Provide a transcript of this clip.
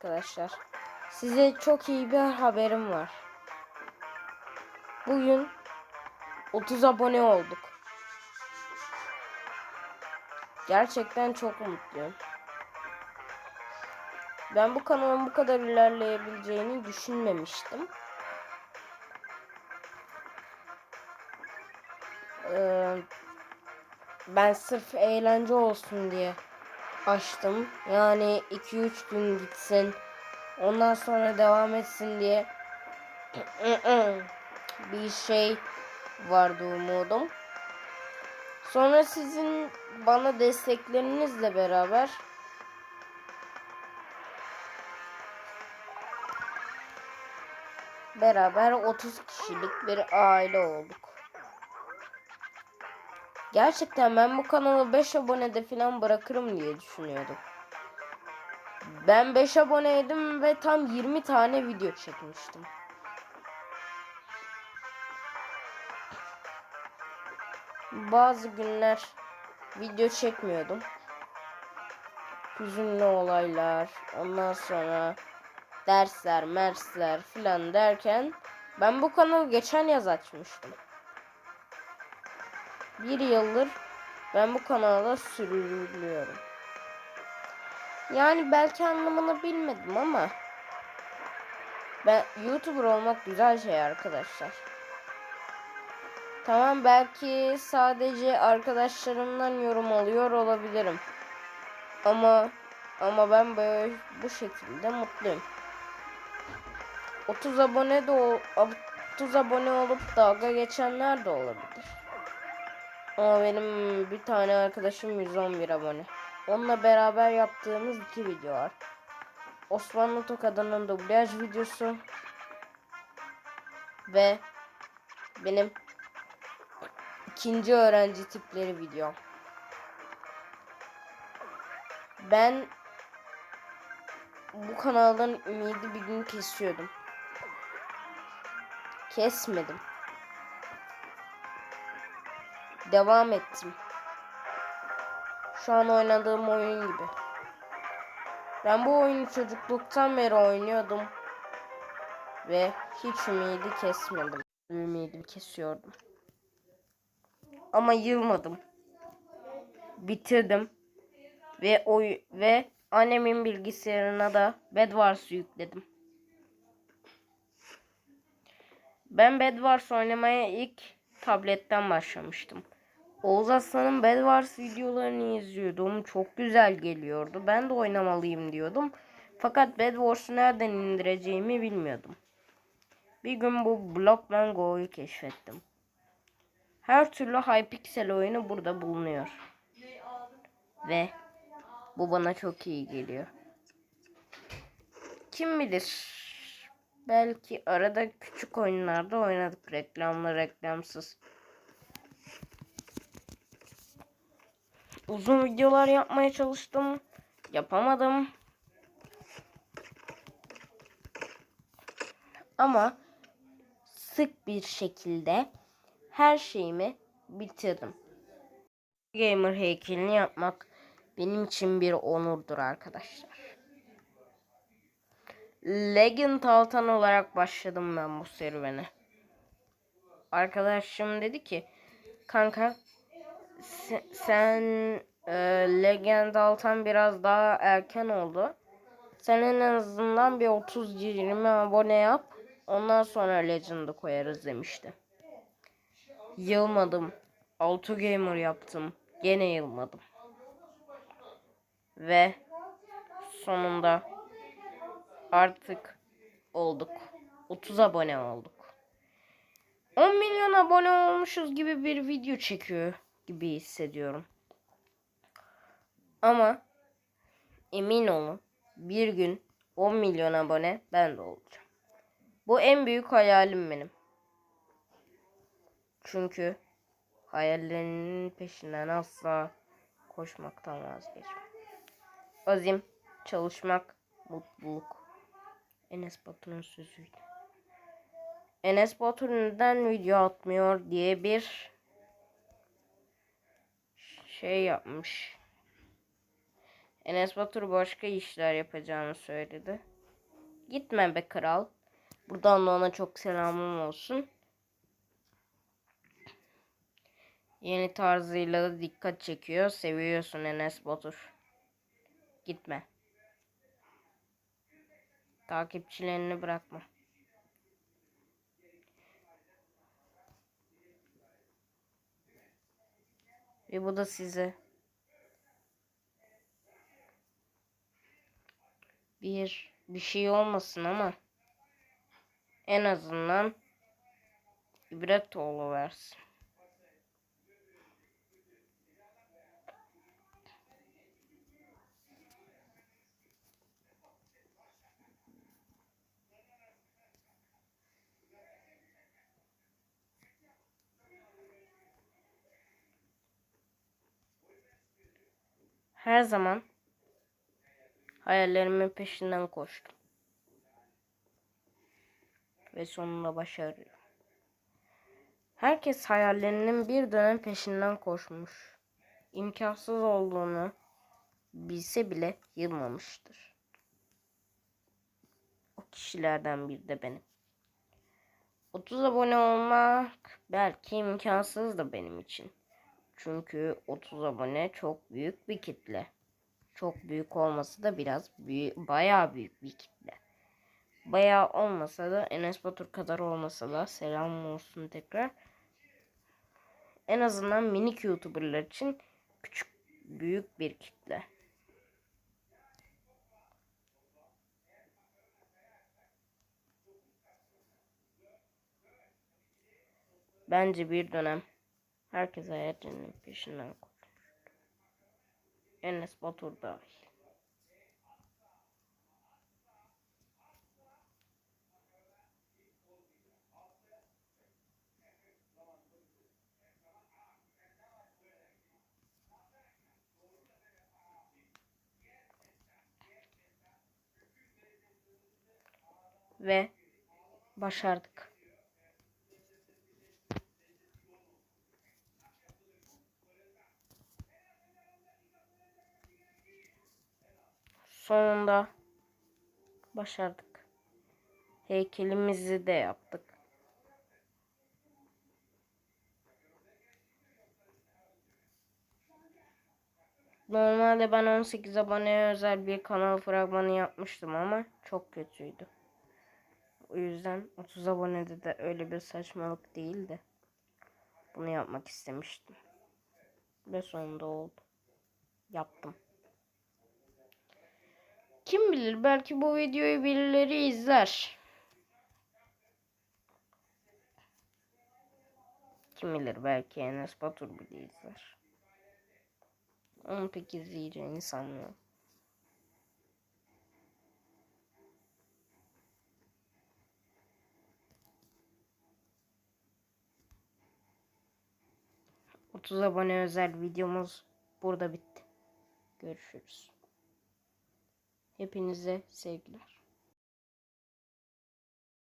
arkadaşlar. Size çok iyi bir haberim var. Bugün 30 abone olduk. Gerçekten çok mutluyum. Ben bu kanalın bu kadar ilerleyebileceğini düşünmemiştim. Ee, ben sırf eğlence olsun diye açtım. Yani 2-3 gün gitsin. Ondan sonra devam etsin diye bir şey vardı umudum. Sonra sizin bana desteklerinizle beraber beraber 30 kişilik bir aile olduk. Gerçekten ben bu kanalı 5 abonede falan bırakırım diye düşünüyordum. Ben 5 aboneydim ve tam 20 tane video çekmiştim. Bazı günler video çekmiyordum. Hüzünlü olaylar, ondan sonra dersler, mersler filan derken ben bu kanalı geçen yaz açmıştım. Bir yıldır ben bu kanala sürülüyorum. Yani belki anlamını bilmedim ama ben YouTuber olmak güzel şey arkadaşlar. Tamam belki sadece arkadaşlarımdan yorum alıyor olabilirim. Ama ama ben böyle bu şekilde mutluyum. 30 abone de ol, 30 abone olup dalga geçenler de olabilir. Ama benim bir tane arkadaşım 111 abone. Onunla beraber yaptığımız iki video var. Osmanlı Tokadı'nın dublaj videosu ve benim ikinci öğrenci tipleri video. Ben bu kanaldan ümidi bir gün kesiyordum. Kesmedim. Devam ettim. Şu an oynadığım oyun gibi. Ben bu oyunu çocukluktan beri oynuyordum. Ve hiç ümidi kesmedim. Ümidimi kesiyordum. Ama yılmadım. Bitirdim. Ve oy ve annemin bilgisayarına da Bedwars yükledim. Ben Bedwars oynamaya ilk tabletten başlamıştım. Oğuz Aslan'ın Bedwars videolarını izliyordum. Çok güzel geliyordu. Ben de oynamalıyım diyordum. Fakat Bedwars'u nereden indireceğimi bilmiyordum. Bir gün bu Block and Go'yu keşfettim. Her türlü Hypixel oyunu burada bulunuyor. Ve bu bana çok iyi geliyor. Kim bilir? Belki arada küçük oyunlarda oynadık reklamlı reklamsız. Uzun videolar yapmaya çalıştım. Yapamadım. Ama sık bir şekilde her şeyimi bitirdim. Gamer heykelini yapmak benim için bir onurdur arkadaşlar. Legend Altan olarak başladım ben bu serüvene. Arkadaşım dedi ki kanka se- sen e, Legend Altan biraz daha erken oldu. Sen en azından bir 30-20 abone yap. Ondan sonra Legend'ı koyarız demişti. Yılmadım. Auto Gamer yaptım. Gene yılmadım. Ve sonunda artık olduk. 30 abone olduk. 10 milyon abone olmuşuz gibi bir video çekiyor gibi hissediyorum. Ama emin olun bir gün 10 milyon abone ben de olacağım. Bu en büyük hayalim benim. Çünkü hayallerinin peşinden asla koşmaktan vazgeçmem. Azim, çalışmak, mutluluk. Enes Batur'un sözüydü. Enes Batur neden video atmıyor diye bir şey yapmış. Enes Batur başka işler yapacağını söyledi. Gitme be kral. Buradan da ona çok selamım olsun. Yeni tarzıyla da dikkat çekiyor. Seviyorsun Enes Batur. Gitme. Takipçilerini bırakma. Ve bu da size. Bir bir şey olmasın ama en azından ibret versin. Her zaman hayallerimin peşinden koştum. Ve sonunda başarıyorum. Herkes hayallerinin bir dönem peşinden koşmuş. İmkansız olduğunu bilse bile yılmamıştır. O kişilerden biri de benim. 30 abone olmak belki imkansız da benim için. Çünkü 30 abone çok büyük bir kitle. Çok büyük olması da biraz büyük, bayağı büyük bir kitle. Bayağı olmasa da Enes Batur kadar olmasa da selam olsun tekrar. En azından minik YouTuber'lar için küçük büyük bir kitle. Bence bir dönem herkes hayatının peşinden koşmuştu. Enes Batur dahil. Ve başardık. Sonunda başardık. Heykelimizi de yaptık. Normalde ben 18 aboneye özel bir kanal fragmanı yapmıştım ama çok kötüydü. O yüzden 30 abonede de öyle bir saçmalık değildi. Bunu yapmak istemiştim. Ve sonunda oldu. Yaptım. Kim bilir belki bu videoyu birileri izler. Kim bilir belki Enes Batur bile izler. Onu pek izleyeceğini sanmıyorum. Otuz abone özel videomuz burada bitti. Görüşürüz. Hepinize sevgiler.